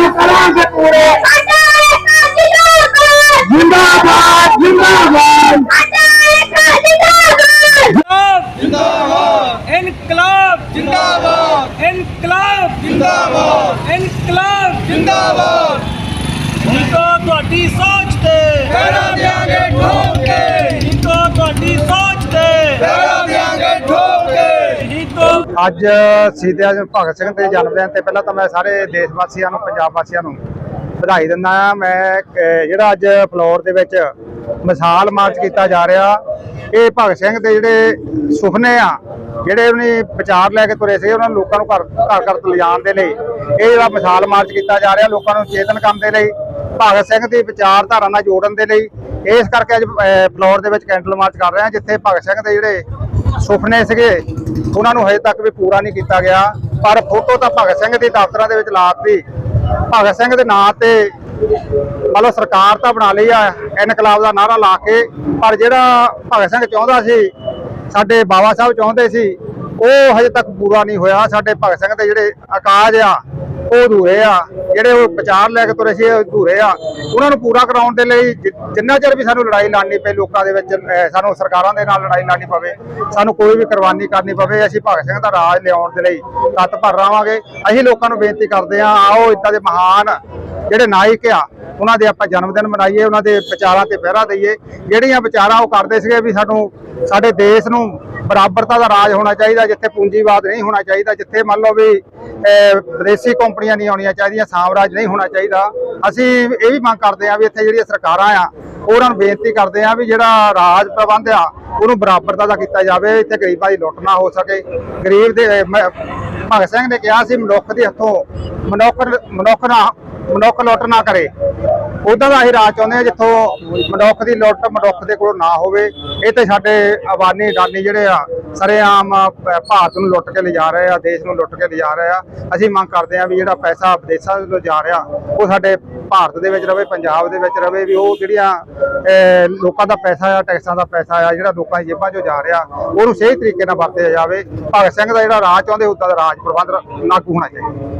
ਕਰਾਂਗੇ ਪੂਰੇ ਸਾਡਾ ਏਕਾ ਜਿੰਦਾਬਾਦ ਜਿੰਦਾਬਾਦ ਜਿੰਦਾਬਾਦ ਸਾਡਾ ਏਕਾ ਜਿੰਦਾਬਾਦ ਜਿੰਦਾਬਾਦ ਇਨਕਲਾਬ ਜਿੰਦਾਬਾਦ ਇਨਕਲਾਬ ਜਿੰਦਾਬਾਦ ਇਨਕਲਾਬ ਜਿੰਦਾਬਾਦ ਹਿੰਦੂ ਤੁਹਾਡੀ ਸੋਚ ਤੇ ਫੇਰਾ ਅੱਜ ਸ਼ਹੀਦ ਆਜਮ ਭਗਤ ਸਿੰਘ ਦੇ ਜਨਮ ਦਿਨ ਤੇ ਪਹਿਲਾਂ ਤਾਂ ਮੈਂ ਸਾਰੇ ਦੇਸ਼ ਵਾਸੀਆਂ ਨੂੰ ਪੰਜਾਬ ਵਾਸੀਆਂ ਨੂੰ ਵਧਾਈ ਦਿੰਦਾ ਹਾਂ। ਮੈਂ ਜਿਹੜਾ ਅੱਜ ਫਲੋਰ ਦੇ ਵਿੱਚ ਮਿਸਾਲ ਮਾਰਚ ਕੀਤਾ ਜਾ ਰਿਹਾ ਇਹ ਭਗਤ ਸਿੰਘ ਦੇ ਜਿਹੜੇ ਸੁਪਨੇ ਆ ਜਿਹੜੇ ਉਹਨੇ ਵਿਚਾਰ ਲੈ ਕੇ ਤੁਰੇ ਸੀ ਉਹਨਾਂ ਨੂੰ ਲੋਕਾਂ ਨੂੰ ਘਰ ਘਰ ਘਰ ਲਿਜਾਣ ਦੇ ਲਈ ਇਹ ਜਿਹੜਾ ਮਿਸਾਲ ਮਾਰਚ ਕੀਤਾ ਜਾ ਰਿਹਾ ਲੋਕਾਂ ਨੂੰ ਚੇਤਨ ਕਰਨ ਦੇ ਲਈ ਭਗਤ ਸਿੰਘ ਦੀ ਵਿਚਾਰਧਾਰਾ ਨਾਲ ਜੋੜਨ ਦੇ ਲਈ ਇਸ ਕਰਕੇ ਅੱਜ ਅਹ, ਫਲੋਰ ਦੇ ਵਿੱਚ ਕੈਂਡਲ ਮਾਰਚ ਕਰ ਰਹੇ ਹਾਂ ਜਿੱਥੇ ਭਗਤ ਸਿੰਘ ਦੇ ਜਿਹੜੇ ਸੁਪਨੇ ਸੀਗੇ। ਉਹਨਾਂ ਨੂੰ ਹਜੇ ਤੱਕ ਵੀ ਪੂਰਾ ਨਹੀਂ ਕੀਤਾ ਗਿਆ। ਪਰ ਫੋਟੋ ਤਾਂ ਭਗਤ ਸਿੰਘ ਦੀ ਦਫ਼ਤਰਾਂ ਦੇ ਵਿੱਚ ਲਾਤੀ। ਭਗਤ ਸਿੰਘ ਦੇ ਨਾਂ ਤੇ ਮਤਲਬ ਸਰਕਾਰ ਤਾਂ ਬਣਾ ਲਈ ਆ, ਇਨਕਲਾਬ ਦਾ ਨਾਰਾ ਲਾ ਕੇ। ਪਰ ਜਿਹੜਾ ਭਗਤ ਸਿੰਘ ਚਾਹੁੰਦਾ ਸੀ, ਸਾਡੇ ਬਾਬਾ ਸਾਹਿਬ ਚਾਹੁੰਦੇ ਸੀ, ਉਹ ਹਜੇ ਤੱਕ ਪੂਰਾ ਨਹੀਂ ਹੋਇਆ। ਸਾਡੇ ਭਗਤ ਸਿੰਘ ਦੇ ਜਿਹੜੇ ਆਕਾਜ ਆ ਉਹ ਅਧੂਰੇ ਆ, ਜਿਹੜੇ ਉਹ ਵਿਚਾਰ ਲੈ ਕੇ ਤੁਰੇ ਸੀ ਉਹ ਅਧੂਰੇ ਆ। ਉਹਨਾਂ ਨੂੰ ਪੂਰਾ ਕਰਾਉਣ ਦੇ ਲਈ ਜਿ- ਜਿੰਨਾ ਚਿਰ ਵੀ ਸਾਨੂੰ ਲੜਾਈ ਲੜਨੀ ਪਏ ਲੋਕਾਂ ਦੇ ਵਿੱਚ, ਅਹ, ਸਾਨੂੰ ਸਰਕਾਰਾਂ ਦੇ ਨਾਲ ਲੜਾਈ ਲੜਨੀ ਪਵੇ, ਸਾਨੂੰ ਕੋਈ ਵੀ ਕੁਰਬਾਨੀ ਕਰਨੀ ਪਵੇ, ਅਸੀਂ ਭਗਤ ਸਿੰਘ ਦਾ ਰਾਜ ਲਿਆਉਣ ਦੇ ਲਈ ਤੱਤ ਭਰ ਰਹਾਂਗੇ। ਅਸੀਂ ਲੋਕਾਂ ਨੂੰ ਬੇਨਤੀ ਕਰਦੇ ਹਾਂ, ਆਓ ਇਦਾਂ ਦੇ ਮਹਾਨ ਜਿਹੜੇ ਨਾਇਕ ਆ, ਉਹਨਾਂ ਦੇ ਆਪਾਂ ਜਨਮ ਦਿਨ ਮਨਾਈਏ, ਉਹਨਾਂ ਦੇ ਵਿਚਾਰਾਂ ਤੇ ਪਹਿਰਾ ਦਈਏ। ਜਿਹੜੀਆਂ ਵਿਚਾਰਾਂ ਉਹ ਕਰਦੇ ਸੀਗੇ ਵੀ ਸਾਨੂੰ, ਸਾਡੇ ਦੇਸ਼ ਨੂੰ ਬਰਾਬਰਤਾ ਦਾ ਰਾਜ ਹੋਣਾ ਚਾਹੀਦਾ, ਜਿੱਥੇ ਪੂੰਜੀਵਾਦ ਨਹੀਂ ਹੋਣਾ ਚਾਹੀਦਾ, ਜਿੱਥੇ ਮੰਨ ਲਓ ਵੀ ਵਿਦੇਸ਼ੀ ਕੰਪਨੀਆਂ ਨਹੀਂ ਆਉਣੀਆਂ ਚਾਹੀਦੀਆਂ, ਸਾਮਰਾਜ ਨਹੀਂ ਹੋਣਾ ਚਾਹੀਦਾ। ਅਸੀਂ ਇਹ ਵੀ ਮੰਗ ਕਰਦੇ ਹਾਂ ਵੀ ਇੱਥੇ ਜਿਹੜੀਆਂ ਸਰਕਾਰਾਂ ਆ, ਉਹਨਾਂ ਨੂੰ ਬੇਨਤੀ ਕਰਦੇ ਹਾਂ ਵੀ ਜਿਹੜਾ ਰਾਜ ਪ੍ਰਬੰਧ ਆ, ਉਹਨੂੰ ਬਰਾਬਰਤਾ ਦਾ ਕੀਤਾ ਜਾਵੇ, ਇੱਥੇ ਗਰੀਬਾਂ ਦੀ ਲੁੱਟ ਨਾ ਹੋ ਸਕੇ। ਗਰੀਬ ਦੇ ਭਗਤ ਸਿੰਘ ਨੇ ਕਿਹਾ ਸੀ, ਮਨੁੱਖ ਦੇ ਹੱਥੋਂ ਮਨੁੱਖ ਮਨੁੱਖ ਨਾ, ਮਨੁੱਖ ਲੁੱਟ ਨਾ ਕਰੇ। ਉਦਾਂ ਦਾ ਅਸੀਂ ਰਾਜ ਚਾਹੁੰਦੇ ਹਾਂ ਜਿੱਥੋਂ ਮਨੁੱਖ ਦੀ ਲੁੱਟ ਮਨੁੱਖ ਦੇ ਕੋਲ ਨਾ ਹੋਵੇ। ਇਹ ਤੇ ਸਾਡੇ ਆਵਾਨੀ ਡਾਨੀ ਜਿਹੜੇ ਆ ਸਰੇਆਮ ਭ- ਭਾਰਤ ਨੂੰ ਲੁੱਟ ਕੇ ਲਿਜਾ ਰਹੇ ਆ, ਦੇਸ਼ ਨੂੰ ਲੁੱਟ ਕੇ ਲਿਜਾ ਰਹੇ ਆ। ਅਸੀਂ ਮੰਗ ਕਰਦੇ ਆ ਵੀ ਜਿਹੜਾ ਪੈਸਾ ਵਿਦੇਸ਼ਾਂ ਤੋਂ ਜਾ ਰਿਹਾ, ਉਹ ਸਾਡੇ ਭਾਰਤ ਦੇ ਵਿੱਚ ਰਵੇ, ਪੰਜਾਬ ਦੇ ਵਿੱਚ ਰਵੇ ਵੀ ਉਹ ਜਿਹੜੀਆਂ ਲੋਕਾਂ ਦਾ ਪੈਸਾ ਆ, ਟੈਕਸਾਂ ਦਾ ਪੈਸਾ ਆ, ਜਿਹੜਾ ਲੋਕਾਂ ਦੀ ਜੇਬਾਂ 'ਚੋਂ ਜਾ ਰਿਹਾ, ਉਹਨੂੰ ਸਹੀ ਤਰੀਕੇ ਨਾਲ ਵਰਤਿਆ ਜਾਵੇ। ਭਗਤ ਸਿੰਘ ਦਾ ਜਿਹੜਾ ਰਾਜ ਚਾਹੁੰਦੇ, ਉਦਾਂ ਦਾ ਰਾਜ ਪ੍ਰਬੰਧ ਲਾਗੂ ਹੋਣਾ ਚਾਹੀਦਾ।